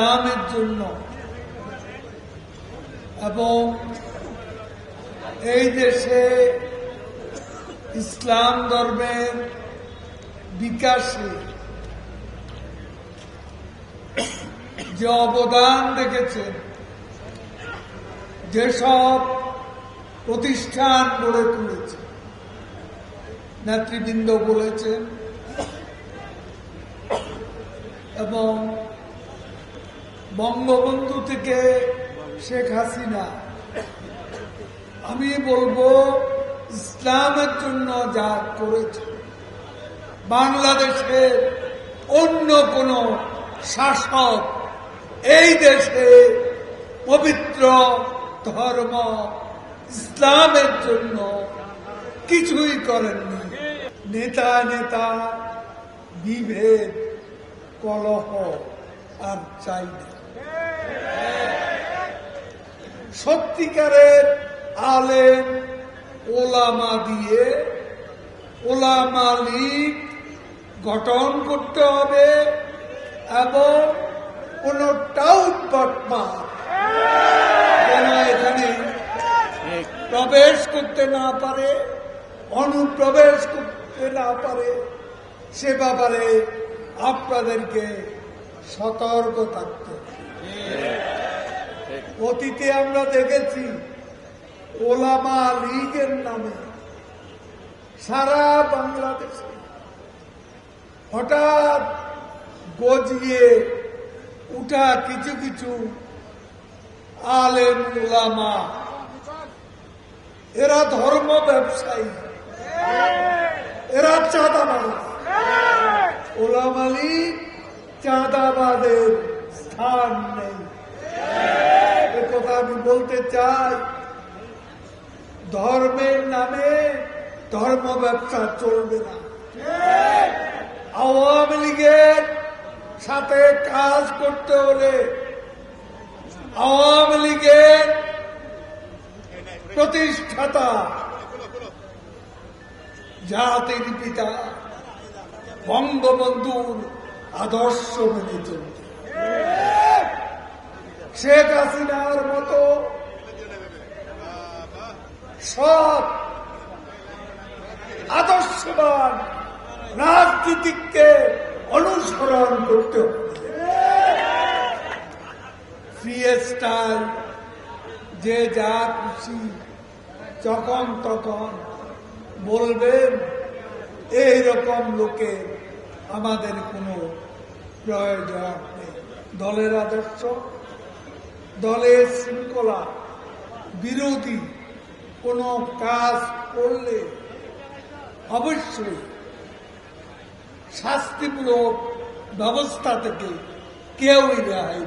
ইসলামের জন্য। এবং এই দেশে ইসলাম ধর্মের বিকাশে যে অবদান রেখেছেন যেসব প্রতিষ্ঠান গড়ে তুলেছে নেতৃবৃন্দ বলেছেন, এবং বঙ্গবন্ধু থেকে শেখ হাসিনা। আমি বলব, ইসলামের জন্য যা করেছে, বাংলাদেশের অন্য কোন শাসক এই দেশে পবিত্র ধর্ম ইসলামের জন্য কিছুই করেননি। নেতা নেতা, বিভেদ, কলহ আর চাই না। সত্যিকারের আলেম, ওলামা দিয়ে ওলামা লীগ গঠন করতে হবে এবং কোন টাউট বটমা যেন এখানে প্রবেশ করতে না পারে, অনুপ্রবেশ করতে না পারে, সে ব্যাপারে আপনাদেরকে সতর্ক থাকতে। অতীতে আমরা দেখেছি ওলামা লীগের নামে সারা বাংলাদেশে হঠাৎ গজিয়ে উঠা কিছু কিছু আলেম ওলামা। এরা ধর্ম ব্যবসায়ী। এরা চাঁদাবাজ। ওলামালি চাঁদাবাদের চাই ধর্মের নামে ধর্ম ব্যবসা চলবে না। আওয়ামী লীগের সাথে কাজ করতে হলে আওয়ামী লীগের প্রতিষ্ঠাতা, জাতির পিতা, বঙ্গবন্ধুর আদর্শ মেনে চলতে শেখ হাসিনার সব আদর্শবান, রাজনীতিককে অনুসরণ করতে হবে। যে যা খুশি, যখন তখন বলবেন এই রকম লোকের আমাদের কোনো প্রয়োজন নেই। দলের আদর্শ, দলের শৃঙ্খলা, বিরোধী কোনো কাজ করলে অবশ্যই শাস্তিমূলক ব্যবস্থা থেকে কেউই রেহাই।